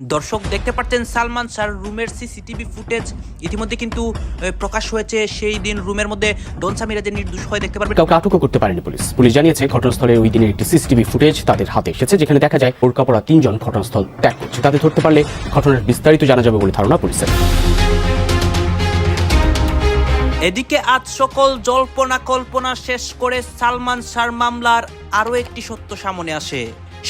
দর্শক দেখতে পাচ্ছেন সালমান স্যার রুমের সিসিটিভি ফুটেজ। ইতিমধ্যে কিন্তু প্রকাশ হয়েছে সেই দিন রুমের মধ্যে। ডন সামিরা যে নির্দোষ হয়ে দেখতে পারবেন। কাউকে আটকও করতে পারেনি পুলিশ। পুলিশ জানিয়েছে ঘটনাস্থলে ওই দিনের একটি সিসিটিভি ফুটেজ তাদের হাতে এসেছে যেখানে দেখা যায় বোরকা পরা তিনজন ঘটনাস্থল ত্যাগ করছে। তাদের ধরতে পারলে ঘটনার বিস্তারিত জানা যাবে বলে ধারণা পুলিশের। এদিকে আজ সকল জল্পনা কল্পনা শেষ করে সালমান স্যার মামলার আরও একটি সত্য সামনে আসে।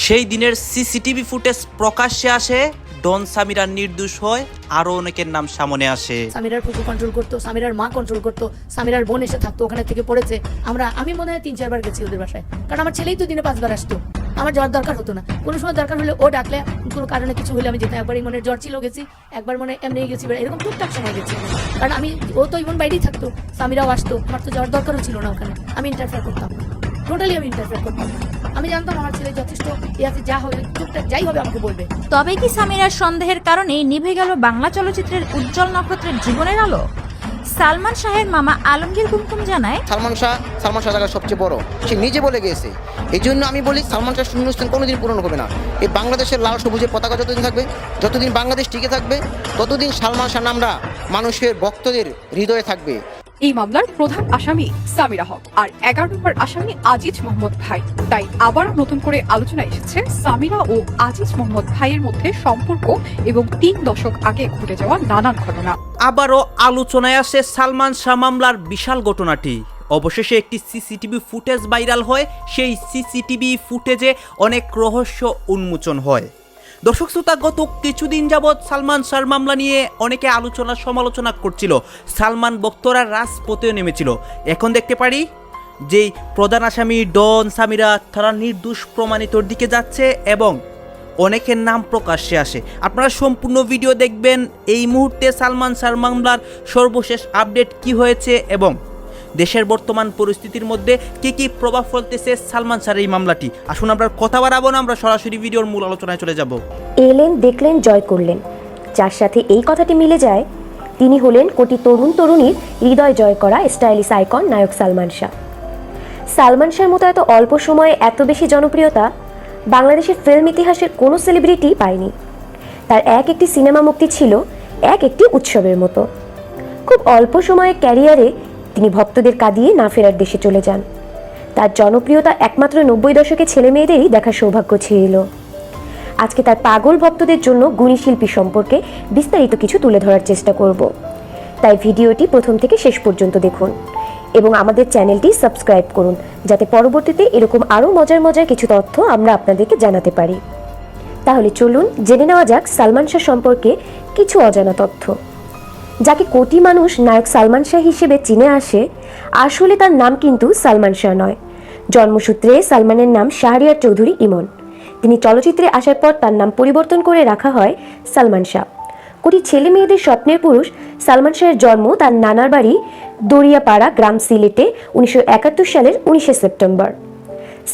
সেই দিনের সিসিটিভি ফুটেজ প্রকাশ্যে আসে। ডন সামিরা নির্দোষ হয় আরও অনেকের নাম সামনে আসে। সামিরার ফুকু কন্ট্রোল করতো, সামিরার মা কন্ট্রোল করতো, সামিরার বোন এসে থাকতো, ওখানে থেকে পড়েছে। আমরা, আমি মনে হয় তিন চারবার গেছি ওদের বাসায়। কারণ আমার ছেলেই তো দিনে পাঁচবার আসতো। আমার জ্বর দরকার হতো না। কোনো সময় দরকার হলে ও ডাকলে, কোনো কারণে কিছু হলে আমি যেতাম একবারই মনে জ্বর ছিল গেছি, একবার মনে এমনি গেছি, এরকম টুকটাক সময় গেছি। কারণ আমি, ও তো ইমন বাইরেই থাকতো, সামিরাও আসতো, আমার তো যাওয়ার দরকারও ছিল না ওখানে। আমি ইন্টারফেয়ার করতাম টোটালি আমি ইন্টারফেয়ার করতাম না। আমি জানতাম আমার ছেলে যথেষ্ট এ আছে যা হবে টুকটাক যাই হবে আমাকে বলবে। তবে কি সামিরার সন্দেহের কারণে নিভে গেল বাংলা চলচ্চিত্রের উজ্জ্বল নক্ষত্রের জীবনের আলো? সালমান শাহের মামা আলমগীর কুমকুম জানায় সালমান শাহ সালমান শাহ জায়গার সবচেয়ে বড়। সে নিজে বলে গিয়েছে। এই জন্য আমি বলি সালমান শাহ শূন্যস্থান কোনোদিন পূরণ হবে না। এই বাংলাদেশের লাল সবুজের পতাকা যতদিন থাকবে যতদিন বাংলাদেশ টিকে থাকবে ততদিন সালমান শাহ নামরা মানুষের ভক্তদের হৃদয়ে থাকবে। এই মামলার প্রধান আসামি সামিরা হক আর এগারো নম্বর আসামি আজিজ মোহাম্মদ ভাই। তাই আবার নতুন করে আলোচনা এসেছে সামিরা ও আজিজ মোহাম্মদ ভাইয়ের মধ্যে সম্পর্ক এবং তিন দশক আগে ঘটে যাওয়া নানান ঘটনা। আবারও আলোচনায় আসে সালমান শাহ মামলার বিশাল ঘটনাটি। অবশেষে একটি সিসিটিভি ফুটেজ ভাইরাল হয়। সেই সিসিটিভি ফুটেজে অনেক রহস্য উন্মোচন হয়। দর্শক শ্রোতা, গত কিছুদিন যাবৎ সালমান শাহর মামলা নিয়ে অনেকে আলোচনা, সমালোচনা করছিল। সালমান বক্তরা রাজপথেও নেমেছিল। এখন দেখতে পারি যেই প্রধান আসামি ডন সামিরা, তারা নির্দোষ প্রমাণিতর দিকে যাচ্ছে এবং অনেকের নাম প্রকাশ্যে আসে। আপনারা সম্পূর্ণ ভিডিও দেখবেন। এই মুহূর্তে সালমান শাহ মামলার সর্বশেষ আপডেট কি হয়েছে এবং দেশের বর্তমান পরিস্থিতির মধ্যে কি কি প্রভাব ফেলতেছে সালমান শাহর এই মামলাটি? আসুন আমরা কথা বাড়াবো না, আমরা সরাসরি ভিডিওর মূল আলোচনায় চলে যাব। এলেন, দেখলেন, জয় করলেন। যার সাথে এই কথাটি মিলে যায়, তিনি হলেন কোটি তরুণ তরুণীর হৃদয় জয় করা স্টাইলিশ আইকন নায়ক সালমান শাহ। সালমান শাহর মতো এত অল্প সময়ে এত বেশি জনপ্রিয়তা বাংলাদেশের ফিল্ম ইতিহাসের কোনো সেলিব্রিটি পায়নি। তার এক একটি সিনেমা মুক্তি ছিল এক একটি উৎসবের মতো। খুব অল্প সময়ের ক্যারিয়ারে তিনি ভক্তদের কাঁদিয়ে না ফেরার দেশে চলে যান। তার জনপ্রিয়তা একমাত্র নব্বই দশকে ছেলে মেয়েদেরই দেখার সৌভাগ্য ছিল। আজকে তার পাগল ভক্তদের জন্য গুণী শিল্পী সম্পর্কে বিস্তারিত কিছু তুলে ধরার চেষ্টা করব। তাই ভিডিওটি প্রথম থেকে শেষ পর্যন্ত দেখুন এবং আমাদের চ্যানেলটি সাবস্ক্রাইব করুন, যাতে পরবর্তীতে এরকম আরও মজার মজার কিছু তথ্য আমরা আপনাদেরকে জানাতে পারি। তাহলে চলুন জেনে নেওয়া যাক সালমান শাহ সম্পর্কে কিছু অজানা তথ্য। যাকে কোটি মানুষ নায়ক সালমান শাহ হিসেবে চিনে আসে, আসলে তার নাম কিন্তু সালমান শাহ নয়। জন্মসূত্রে সালমানের নাম শাহরিয়ার চৌধুরী ইমন। তিনি চলচ্চিত্রে আসার পর তার নাম পরিবর্তন করে রাখা হয় সালমান শাহ। কোটি ছেলে মেয়েদের স্বপ্নের পুরুষ সালমান শাহের জন্ম তার নানার বাড়ি দরিয়াপাড়া গ্রাম সিলেটে উনিশশো একাত্তর সালের উনিশে সেপ্টেম্বর।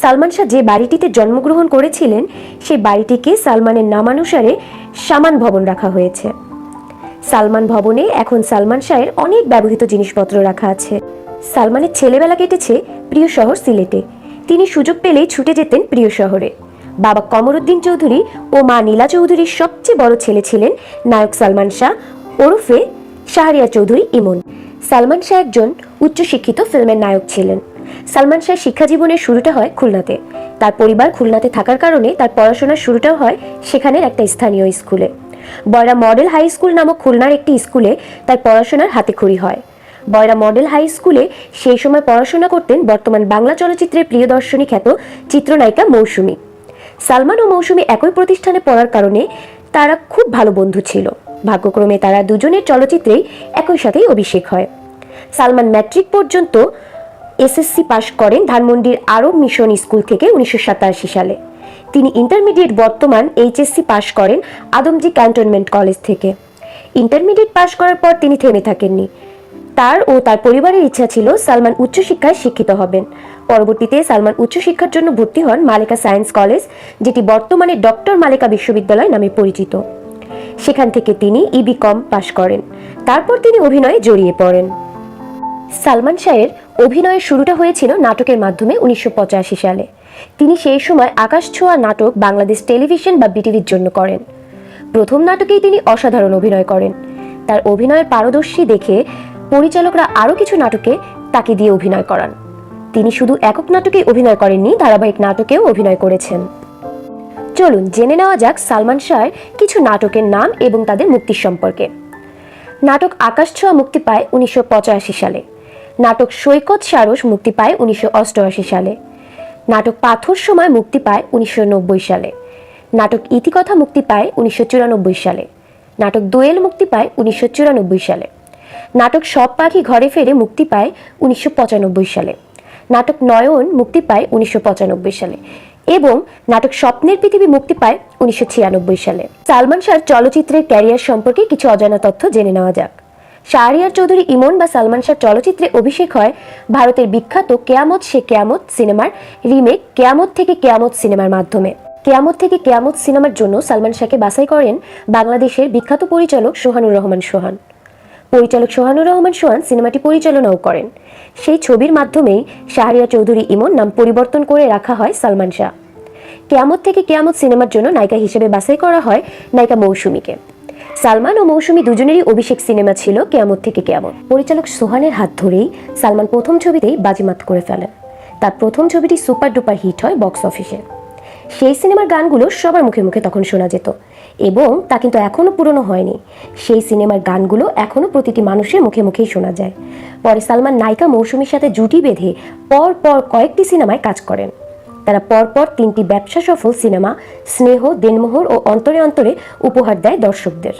সালমান শাহ যে বাড়িটিতে জন্মগ্রহণ করেছিলেন, সেই বাড়িটিকে সালমানের নামানুসারে সামান ভবন রাখা হয়েছে। সালমান ভবনে এখন সালমান শাহের অনেক ব্যবহৃত জিনিসপত্র রাখা আছে। সালমানের ছেলেবেলা কেটেছে প্রিয় শহর সিলেটে। তিনি সুযোগ পেলেই ছুটে যেতেন প্রিয় শহরে। বাবা কমরুদ্দিন চৌধুরী ও মা নীলা চৌধুরীর সবচেয়ে বড় ছেলে ছিলেন নায়ক সালমান শাহ, ওরফে শাহরিয়া চৌধুরী ইমন। সালমান শাহ একজন উচ্চশিক্ষিত ফিল্মের নায়ক ছিলেন। সালমান শাহ শিক্ষা জীবনের শুরুটা হয় খুলনাতে। তার পরিবার খুলনাতে থাকার কারণে তার পড়াশোনার শুরুটাও হয় সেখানের একটা স্থানীয় স্কুলে। বয়রা মডেল হাই স্কুল নামক খুলনার একটি স্কুলে তার পড়াশোনার হাতেখড়ি হয়। বয়রা মডেল হাই স্কুলে সেই সময় পড়াশোনা করতেন বর্তমান বাংলা চলচ্চিত্রের প্রিয়দর্শনী খ্যাত চিত্রনায়িকা মৌসুমী। সালমান ও মৌসুমী একই প্রতিষ্ঠানে পড়ার কারণে তারা খুব ভালো বন্ধু ছিল। ভাগ্যক্রমে তারা দুজনের চলচ্চিত্রেই একই সাথেই অভিষেক হয়। সালমান ম্যাট্রিক পর্যন্ত এসএসসি পাশ করেন ধানমন্ডির আরব মিশন স্কুল থেকে উনিশশো সাতাশি সালে। তিনি ইন্টারমিডিয়েট বর্তমান এইচএসসি পাশ করেন আদমজি ক্যান্টনমেন্ট কলেজ থেকে। ইন্টারমিডিয়েট পাশ করার পর তিনি থেমে থাকেননি। তার ও তার পরিবারের ইচ্ছা ছিল সালমান উচ্চশিক্ষায় শিক্ষিত হবেন। পরবর্তীতে সালমান উচ্চশিক্ষার জন্য ভর্তি হন মালেকা সায়েন্স কলেজ, যেটি বর্তমানে ডক্টর মালেকা বিশ্ববিদ্যালয় নামে পরিচিত। সেখান থেকে তিনি ইবি কম পাশ করেন। তারপর তিনি অভিনয়ে জড়িয়ে পড়েন। সালমান শাহের অভিনয়ের শুরুটা হয়েছিল নাটকের মাধ্যমে উনিশশো পঁচাশি সালে। তিনি সেই সময় আকাশ ছোঁয়া নাটক বাংলাদেশ টেলিভিশন বা বিটিভির জন্য করেন। প্রথম নাটকেই তিনি অসাধারণ অভিনয় করেন। তার অভিনয়ের পারদর্শী দেখে পরিচালকরা আরও কিছু নাটকে তাকে দিয়ে অভিনয় করান। তিনি শুধু একক নাটকেই অভিনয় করেননি, ধারাবাহিক নাটকেও অভিনয় করেছেন। চলুন জেনে নেওয়া যাক সালমান শাহর কিছু নাটকের নাম এবং তাদের মুক্তির সম্পর্কে। নাটক আকাশ ছোঁয়া মুক্তি পায় উনিশশো পঁচাশি সালে। নাটক সৈকত সারস মুক্তি পায় উনিশশো অষ্টআশি সালে। নাটক পাথর সময় মুক্তি পায় উনিশশো নব্বই সালে। নাটক ইতিকথা মুক্তি পায় উনিশশো চুরানব্বই সালে। নাটক দোয়েল মুক্তি পায় উনিশশো চুরানব্বই সালে। নাটক সব পাখি ঘরে ফেরে মুক্তি পায় উনিশশো পঁচানব্বই সালে। নাটক নয়ন মুক্তি পায় উনিশশো পঁচানব্বই সালে। এবং নাটক স্বপ্নের পৃথিবী মুক্তি পায় উনিশশো ছিয়ানব্বই সালে। সালমান শাহর চলচ্চিত্রের ক্যারিয়ার সম্পর্কে কিছু অজানা তথ্য জেনে নেওয়া যাক। শাহরিয়ার চৌধুরী ইমন বা সালমান শাহ চলচ্চিত্রে অভিষেক হয় ভারতের বিখ্যাত কেয়ামত সে কেয়ামত সিনেমার রিমেক কেয়ামত থেকে কেয়ামত সিনেমার মাধ্যমে। কেয়ামত থেকে কেয়ামত সিনেমার জন্য সালমান শাহকে বাছাই করেন বাংলাদেশের বিখ্যাত পরিচালক সোহানুর রহমান সোহান। পরিচালক সোহানুর রহমান সোহান সিনেমাটি পরিচালনাও করেন। সেই ছবির মাধ্যমেই শাহরিয়া চৌধুরী ইমন নাম পরিবর্তন করে রাখা হয় সালমান শাহ। কেয়ামত থেকে কেয়ামত সিনেমার জন্য নায়িকা হিসেবে বাছাই করা হয় নায়িকা মৌসুমীকে। সালমান ও মৌসুমী দুজনেরই অভিষেক সিনেমা ছিল কেয়ামত থেকে কেয়ামত। পরিচালক সোহানের হাত ধরেই সালমান প্রথম ছবিতেই বাজিমাত করে ফেলেন। তার প্রথম ছবিটি সুপার ডুপার হিট হয় বক্স অফিসে। সেই সিনেমার গানগুলো সবার মুখে মুখে তখন শোনা যেত এবং তা কিন্তু এখনও পুরনো হয়নি। সেই সিনেমার গানগুলো এখনও প্রতিটি মানুষের মুখে মুখেই শোনা যায়। পরে সালমান নায়িকা মৌসুমীর সাথে জুটি বেঁধে পর পর কয়েকটি সিনেমায় কাজ করেন। তারা পরপর তিনটি ব্যবসা সফল সিনেমা, স্নেহ, দেনমোহর ও অন্তরে অন্তরে উপহার দেয় দর্শকদের।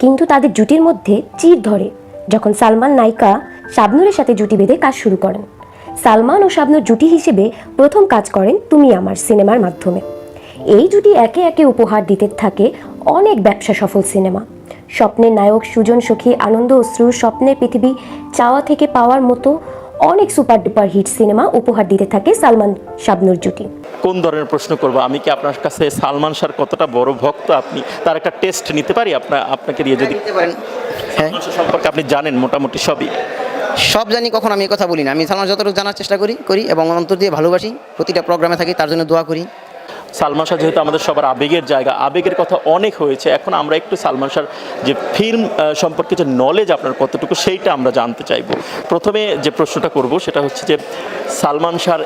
কিন্তু তাদের জুটির মধ্যে চির ধরে যখন সালমান নায়িকা শাবনুরের সাথে জুটি বেঁধে কাজ শুরু করেন। সালমান ও শাবনুর জুটি হিসেবে প্রথম কাজ করেন তুমি আমার সিনেমার মাধ্যমে। এই জুটি একে একে উপহার দিতে থাকে অনেক ব্যবসা সফল সিনেমা। স্বপ্নের নায়ক সুজন সখী, আনন্দ অশ্রু, স্বপ্নের পৃথিবী চাওয়া থেকে পাওয়ার মতো অনেক সুপার ডুপার হিট সিনেমা উপহার দিতে থাকে সালমান শাবনুর জুটি। কোন ধরনের প্রশ্ন করব? আমি কি আপনার কাছে সালমান শাহর কতটা বড় ভক্ত? আপনি তার একটা টেস্ট নিতে পারি? আপনার আপনাকে দিয়ে যদি পারেন। হ্যাঁ। সম্পর্কে আপনি জানেন মোটামুটি সবই। সব জানি কখন আমি কথা বলি না। আমি সালমান যতটুকু জানার চেষ্টা করি করি এবং অন্তর দিয়ে ভালোবাসি। প্রতিটা প্রোগ্রামে থাকি তার জন্য দোয়া করি। সালমান শাহ যেহেতু আমাদের সবার আবেগের জায়গা আবেগের কথা অনেক হয়েছে। এখন আমরা একটু সালমান শাহর যে ফিল্ম সম্পর্কে যে নলেজ আপনার কতটুকু সেইটা আমরা জানতে চাইব। প্রথমে যে প্রশ্নটা করব সেটা হচ্ছে যে সালমান শাহর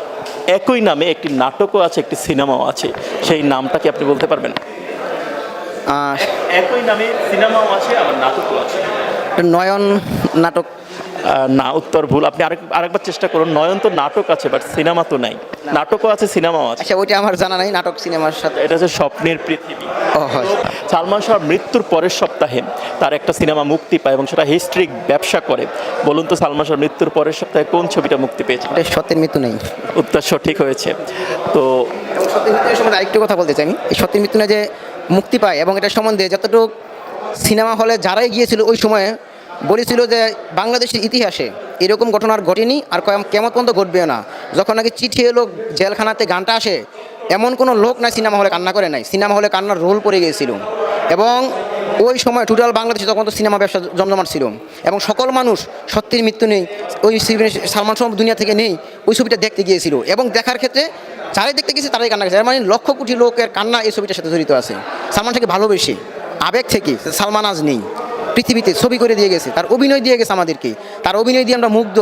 একই নামে একটি নাটকও আছে একটি সিনেমাও আছে। সেই নামটা কি আপনি বলতে পারবেন? একই নামে সিনেমাও আছে আবার নাটকও আছে। নয়ন নাটক না উত্তর ভুল। আপনি আরেক আরেকবার চেষ্টা করুন। নয়ন তো নাটক আছে বাট সিনেমা তো নাই। নাটকও আছে সিনেমাও আছে। আচ্ছা ওইটা আমার জানা নাই নাটক সিনেমার সাথে। এটা হচ্ছে স্বপ্নের পৃথিবী। সালমান শাহর মৃত্যুর পরের সপ্তাহে তার একটা সিনেমা মুক্তি পায় এবং সেটা হিস্ট্রিক ব্যবসা করে। বলুন তো সালমান শাহর মৃত্যুর পরের সপ্তাহে কোন ছবিটা মুক্তি পেয়েছে? এটা সত্যের মৃত্যু নেই। উত্তর সঠিক হয়েছে। তো সত্যের মৃত্যুর সম্বন্ধে আরেকটু কথা বলতে চাই আমি। এই সত্যের মৃত্যু না যে মুক্তি পায় এবং এটা সম্বন্ধে যতটুকু সিনেমা হলে যারাই গিয়েছিল ওই সময়ে বলেছিল যে বাংলাদেশের ইতিহাসে এরকম ঘটনা আর ঘটেনি আর কেমন পর্যন্ত ঘটবেও না। যখন নাকি চিঠি এলো জেলখানাতে গানটা আসে, এমন কোনো লোক নাই সিনেমা হলে কান্না করে নাই। সিনেমা হলে কান্নার রোল পড়ে গিয়েছিল। এবং ওই সময় টোটাল বাংলাদেশে তখন তো সিনেমা ব্যবসা জমজমাট ছিল। এবং সকল মানুষ সত্যির মৃত্যু নেই, ওই সালমান শাহ দুনিয়া থেকে নেই, ওই ছবিটা দেখতে গিয়েছিল। এবং দেখার ক্ষেত্রে যারাই দেখতে গেছে তারাই কান্না গেছে মানে লক্ষ কোটি লোকের কান্না এই ছবিটার সাথে জড়িত আছে। সালমান থেকে ভালোবেসে, আবেগ থেকে সালমান আজ নেই। পৃথিবীতে ছবি করে দিয়ে গেছে। তার অভিনয় দিয়ে গেছে আমাদেরকে তার অভিনয় দিয়ে আমরা মুগ্ধ।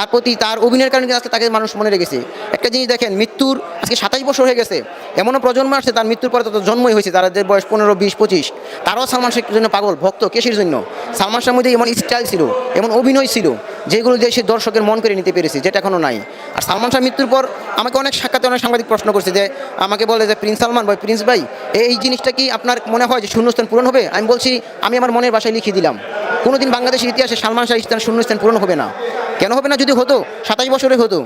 তার প্রতি তার অভিনয়ের কারণে আজকে তাকে মানুষ মনে রেখেছে। একটা জিনিস দেখেন, মৃত্যুর আজকে সাতাশ বছর হয়ে গেছে। এমনও প্রজন্ম আসছে, তার মৃত্যুর পরে তত জন্মই হয়েছে যাদের বয়স পনেরো, বিশ, পঁচিশ। তারাও সালমান শাহের জন্য পাগল, ভক্ত, কেসের জন্য। সালমান শাহের মধ্যে এমন স্টাইল ছিল, এমন অভিনয় ছিল, যেগুলো দিয়ে সে দর্শকের মন করে নিতে পেরেছে, যেটা এখনও নাই। আর সালমান শাহ মৃত্যুর পর আমাকে অনেক সাক্ষাতে অনেক সাংবাদিক প্রশ্ন করছে যে, আমাকে বলে যে, প্রিন্স সালমান ভাই প্রিন্স ভাই এই জিনিসটা কি আপনার মনে হয় যে শূন্যস্থান পূরণ হবে? আমি বলছি, আমি আমার মনের ভাষায় লিখে দিলাম। কোনোদিন বাংলাদেশের ইতিহাসে সালমান শাহ স্থান শূন্যস্থান পূরণ হবে না। কেন হবে না যদি হতো? সাতাশ বছরে হতো।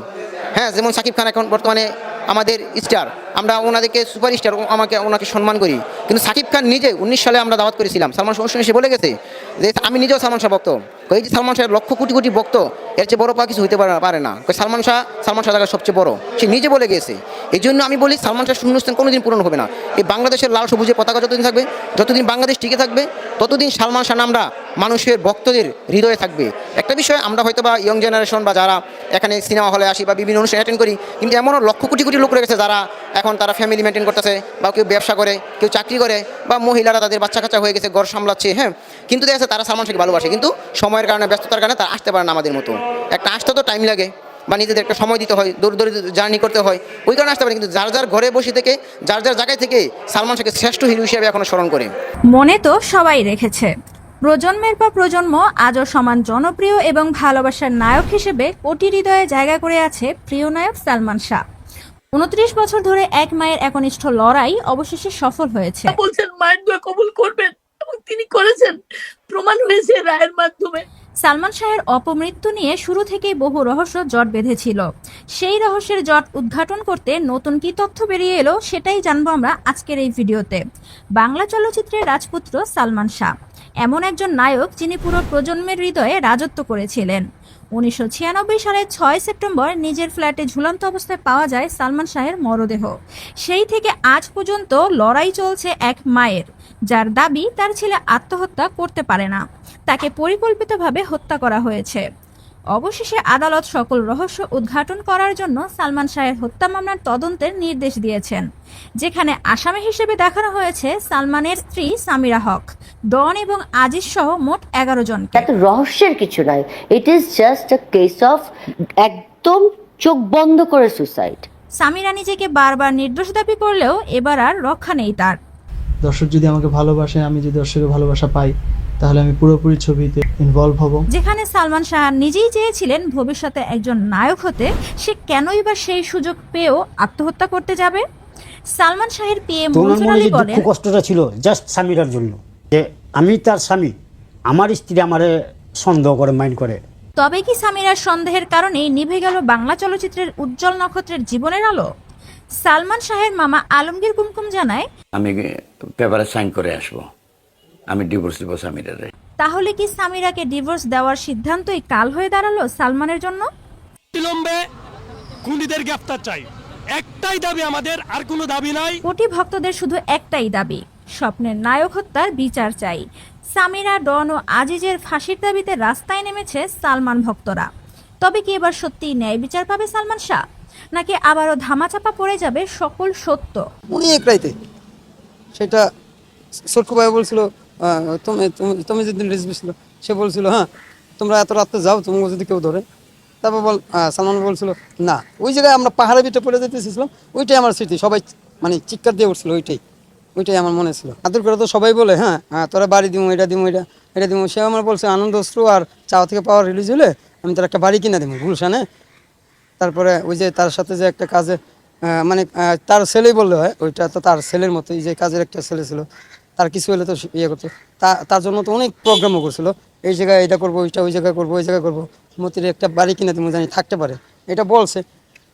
হ্যাঁ যেমন সাকিব খান এখন বর্তমানে আমাদের স্টার আমরা ওনাদেরকে সুপার স্টার আমাকে, ওনাকে সম্মান করি। কিন্তু সাকিব খান নিজে, উনিশ সালে আমরা দাওয়াত করেছিলাম। সালমান শাহ এসে বলে গেছে যে, আমি নিজেও সালমান শাহ ভক্ত। কই যে সালমান শাহের লক্ষ কোটি কোটি ভক্ত, এর চেয়ে বড় পা কিছু হতে পারে পারে না। সালমান শাহ সালমান শাহ জায়গা সবচেয়ে বড়। সে নিজে বলে গেছে। এই জন্য আমি বলি, সালমান শাহ শূন্যস্থান কোনোদিন পূরণ হবে না। এই বাংলাদেশের লাল সবুজের পতাকা যতদিন থাকবে, যতদিন বাংলাদেশ টিকে থাকবে, ততদিন সালমান শাহ আমরা মানুষের ভক্তদের হৃদয়ে থাকবে। একটা বিষয়, আমরা হয়তো বা ইয়ং জেনারেশন বা যারা এখানে সিনেমা হলে আসি বা বিভিন্ন অনুষ্ঠান অ্যাটেন্ড করি, কিন্তু এমনও লক্ষ কোটি কোটি লোক রয়েছে যারা এখন তারা ফ্যামিলি মেনটেন করতেছে বা কেউ ব্যবসা করে, কেউ চাকরি করে বা মহিলারা তাদের বাচ্চা কাচ্চা হয়ে গেছে, ঘর সামলাচ্ছে হ্যাঁ। কিন্তু দেখা যাচ্ছে তারা সালমান শাহকে ভালোবাসে, কিন্তু সময়ের কারণে, ব্যস্ততার কারণে তারা আসতে পারে না আমাদের মতো। একটা আসতে তো টাইম লাগে বা নিজেদের একটা সময় দিতে হয়, দূর দূর জার্নি করতে হয়, ওই কারণে আসতে পারে কিন্তু যার যার ঘরে বসে থেকে, যার যার জায়গায় থেকে সালমান শাহকে শ্রেষ্ঠ হিরো হিসেবে এখনও স্মরণ করে। মনে তো সবাই রেখেছে। প্রজন্মের পর প্রজন্ম আজও সমান জনপ্রিয় এবং ভালোবাসার নায়ক হিসেবে কোটি হৃদয়ে জায়গা করে আছে প্রিয় নায়ক সালমান শাহ। উনত্রিশ বছর ধরে এক মায়ের একনিষ্ঠ লড়াই অবশেষে সফল হয়েছে। বলছেন মায়ের দোয়া কবুল করবেন এবং তিনি করেছেন। প্রমাণ হয়েছে রায়ের মাধ্যমে। সালমান শাহের অপমৃত্যু নিয়ে শুরু থেকেই বহু রহস্য জট বেঁধেছিল। সেই রহস্যের জট উদ্ঘাটন করতে নতুন কি তথ্য বেরিয়ে এলো সেটাই জানব আমরা আজকের এই ভিডিওতে। বাংলা চলচ্চিত্রের রাজপুত্র সালমান শাহ। এমন একজন নায়ক যিনি পুরো প্রজন্মের হৃদয়ে রাজত্ব করেছিলেন। উনিশশো ছিয়ানব্বই সালের ছয় সেপ্টেম্বর নিজের ফ্ল্যাটে ঝুলন্ত অবস্থায় পাওয়া যায় সালমান শাহের মরদেহ। সেই থেকে আজ পর্যন্ত লড়াই চলছে এক মায়ের, যার দাবি তার ছেলে আত্মহত্যা করতে পারে না। তাকে পরিকল্পিতভাবে হত্যা করা হয়েছে। অবশেষে আদালত সকল রহস্য উদ্ঘাটন করার জন্য সালমান শাহের হত্যা মামলার তদন্তের নির্দেশ দিয়েছেন যেখানে আসামি হিসেবে দেখানো হয়েছে সালমানের স্ত্রী সামিরা হক ডন এবং আজিজ সহ মোট এগারো জন এত রহস্যের কিছু নাই। It is just a case of একদম চোখ বন্ধ করে সুসাইড সামিরা নিজেকে বারবার নির্দোষ দাবি করলেও এবার আর রক্ষা নেই তার। দর্শক যদি আমাকে ভালোবাসে আমি যদি দর্শকের ভালোবাসা পাই তাহলে আমি পুরোপুরি ছবিতে ইনভলভ হব। যেখানে সালমান শাহ নিজেই চেয়েছিলেন ভবিষ্যতে একজন নায়ক হতে সে কেনই বা সেই সুযোগ পেয়েও আত্মহত্যা করতে যাবে? সালমান শাহের পিএ তো ওনার মনসুর আলী বলেন কষ্টটা ছিল জাস্ট স্বামীরার জন্য যে আমি তার স্বামী আমার স্ত্রী আমারে সন্দেহ করে মাইন্ড করে। তবে কি সামিরার সন্দেহের কারণেই নিভে গেল বাংলা চলচ্চিত্রের উজ্জ্বল নক্ষত্রের জীবনের আলো? সালমান শাহের মামা আলমগীর কুমকুম জানায় আমি পেপারে সাইন করে আসব। আমি ডিভোর্স দিব স্বামীরা তাহলে কি সামিরাকে ডিভোর্স দেওয়ার সিদ্ধান্তই কাল হয়ে দাঁড়াল সালমানের জন্য? বিলম্বে খুনিদের গ্রেফতার চাই। একটাই দাবি আমাদের আর কোনো দাবি নাই। কোটি ভক্তদের শুধু একটাই দাবি স্বপ্নের নায়ক হত্যার বিচার চাই। সামিরা ডন ও আজিজের ফাঁসির দাবিতে রাস্তায় নেমেছে সালমান ভক্তরা। তবে কি এবার সত্যি ন্যায় বিচার পাবে সালমান শাহ? নাকি আবারও ধামাচাপা পড়ে যাবে সকল সত্য? অনেক রাইতে। সেটা সরকু ভাই বলছিল আহ, তুমি তুমি- তুমি যেদিন রিলিজ ছিল সে বলছিল হ্যাঁ তোমরা এত রাত্রে যাও তোমাকে যদি কেউ ধরে। তারপর বল সালমান বলছিল না। ওই জায়গায় আমরা পাহাড়ের ভিতরে পড়ে যেতেছিলাম ওইটাই আমার স্মৃতি সবাই মানে চিৎকার দিয়ে উঠছিল ওইটাই ওইটাই আমার মনে ছিল। আদর করে তো সবাই বলে হ্যাঁ হ্যাঁ তোরা বাড়ি দিব এটা দিব এটা এটা দিব সে আমার বলছে আনন্দ অশ্রু আর চাওয়া থেকে পাওয়ার রিলিজ হলে আমি তার একটা বাড়ি কিনে দিব গুলশানে তারপরে ওই যে তার সাথে যে একটা কাজে মানে তার ছেলেই বললে হয় ওইটা তো তার ছেলের মতোই যে কাজের একটা ছেলে ছিল। তার কিছু হলে তো ইয়ে করতো। তার জন্য তো অনেক প্রোগ্রামও করছিল। এই জায়গায় এটা করব, ওইটা ওই জায়গায় করব, ওই জায়গায় করব। মতির একটা বাড়ি কিনে তুমি জানি থাকতে পারে। এটা বলছে।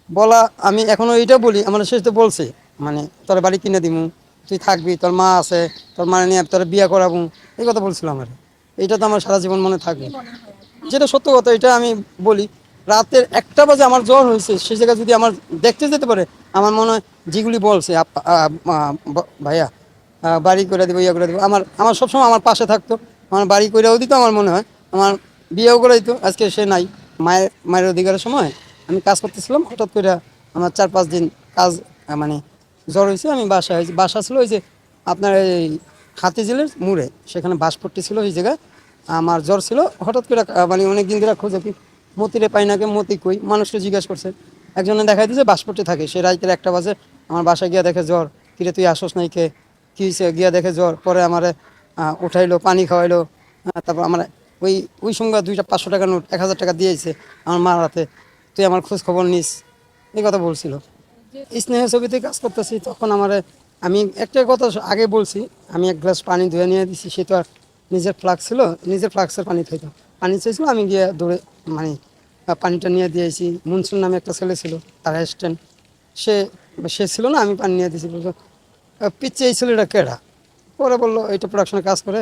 বলা, আমি এখনও এইটা বলি, আমার শেষ তো বলছে। মানে তোর বাড়ি কিনে দিমু, তুই থাকবি, তোর মা আছে, তোর মা নিয়ে তোর বিয়ে করাবো। এই কথা বলছিল আমার। এইটা তো আমার সারা জীবন মনে থাকবে। যেটা সত্য কথা, এটা আমি বলি। রাতের একটা বাজে আমার জ্বর হয়েছে সেই জায়গায় যদি আমার দেখতে যেতে পারে, আমার মনে হয়, যেগুলি বলছে ভাইয়া বাড়ি করে দেবো ইয়ে করে দেবো। আমার আমার সবসময় আমার পাশে থাকতো। আমার বাড়ি করেও দিত, আমার মনে হয়। আমার বিয়েও করে দিত আজকে সে নাই। মায়ের মায়ের অধিকারের সময় আমি কাজ করতেছিলাম, হঠাৎ করে আমার চার পাঁচ দিন কাজ মানে জ্বর হয়েছে আমি বাসা হয়েছি বাসা ছিল ওই যে আপনার এই হাতিঝিলের মুড়ে, সেখানে বাসপট্টি ছিল ওই জায়গায়। আমার জ্বর ছিল, হঠাৎ করে মানে অনেক দিন ধরে খোঁজে কি মতিরে পাই নাকি মতি কই? মানুষকে জিজ্ঞাসা করছে। একজনে দেখাই দিয়েছে বাসপট্টি থাকে। সে রাইতের একটা বাজে, আমার বাসায় গিয়া দেখে জ্বর, কিরে তুই আসস নাই কে? কি হয়েছে গিয়া দেখে জ্বর, পরে আমার উঠাইলো, পানি খাওয়াইলো তারপর আমার ওই ওই সঙ্গে দুইটা পাঁচশো টাকা নোট, এক হাজার টাকা দিয়েছে আমার মার হাতে। তুই আমার খোঁজ খবর নিস। এই কথা বলছিল। স্নেহ ছবিতে কাজ করতেছি, তখন আমার, আমি একটা কথা আগে বলছি, আমি এক গ্লাস পানি ধুয়ে নিয়ে দিছি, সে তো আর নিজের ফ্লাক্স ছিল, নিজের ফ্লাক্সের পানি খাইতো পানি চাইছিল, আমি গিয়ে দৌড়ে মানে পানিটা নিয়ে দিয়েছি। মুনসুন নামে একটা ছেলে ছিল, তার অ্যাসিস্ট্যান্ট সে সে ছিল না, আমি পানি নিয়ে দিয়েছি পিচ্ছে এই ছেলেটা কেডা? পরে বলল, এইটা প্রোডাকশনে কাজ করে।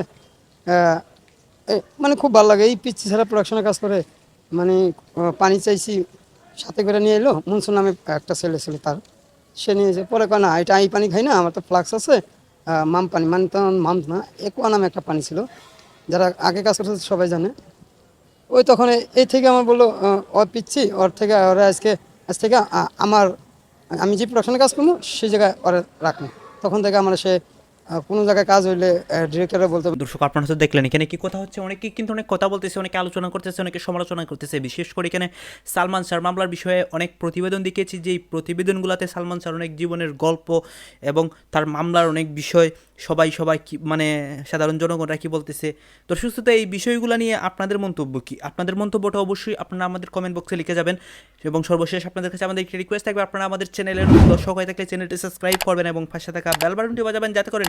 মানে খুব ভালো লাগে। এই পিচ্ছি ছাড়া প্রোডাকশনে কাজ করে। মানে পানি চাইছি, সাথে করে নিয়ে এলো। মুনসুন নামে একটা ছেলে ছিল তার। সে নিয়েছে পরে কয়, না, এটা এই পানি খাই না, আমার তো ফ্লাক্স আছে। মাম পানি মানে তো মাম না, একুয়া নামে একটা পানি ছিল। যারা আগে কাজ করছে সবাই জানে। ওই তখন এই থেকে আমার বলল ও পিচ্ছি, ওর থেকে, ওরা আজকে, আজ থেকে আমার, আমি যে প্রোডাকশনে কাজ করব, সেই জায়গায় ওরা রাখব। তখন থেকে আমার সে কোনো জায়গায় কাজ হইলে ডিরেক্টররা বলতে দর্শক, আপনারা তো দেখলেন, এখানে কি কথা হচ্ছে? অনেকে কিন্তু অনেক কথা বলতেছে, অনেকে আলোচনা করতেছে, অনেকে সমালোচনা করতেছে। বিশেষ করে এখানে সালমান শাহ মামলার বিষয়ে অনেক প্রতিবেদন দেখিয়েছি যে এই প্রতিবেদনগুলোতে সালমান শাহর অনেক জীবনের গল্প এবং তার মামলার অনেক বিষয় সবাই সবাই কি মানে সাধারণ জনগণরা কি বলতেছে। তো সুস্থ এই বিষয়গুলো নিয়ে আপনাদের মন্তব্য কি? আপনাদের মন্তব্যটা অবশ্যই আপনারা আমাদের কমেন্ট বক্সে লিখে যাবেন এবং সর্বশেষ আপনাদের কাছে আমাদের একটি রিকোয়েস্ট থাকবে, আপনারা আমাদের চ্যানেলের দর্শক হয়ে থাকলে চ্যানেলটি সাবস্ক্রাইব করবেন এবং পাশে থাকা বেল বাজাবেন, যাতে করে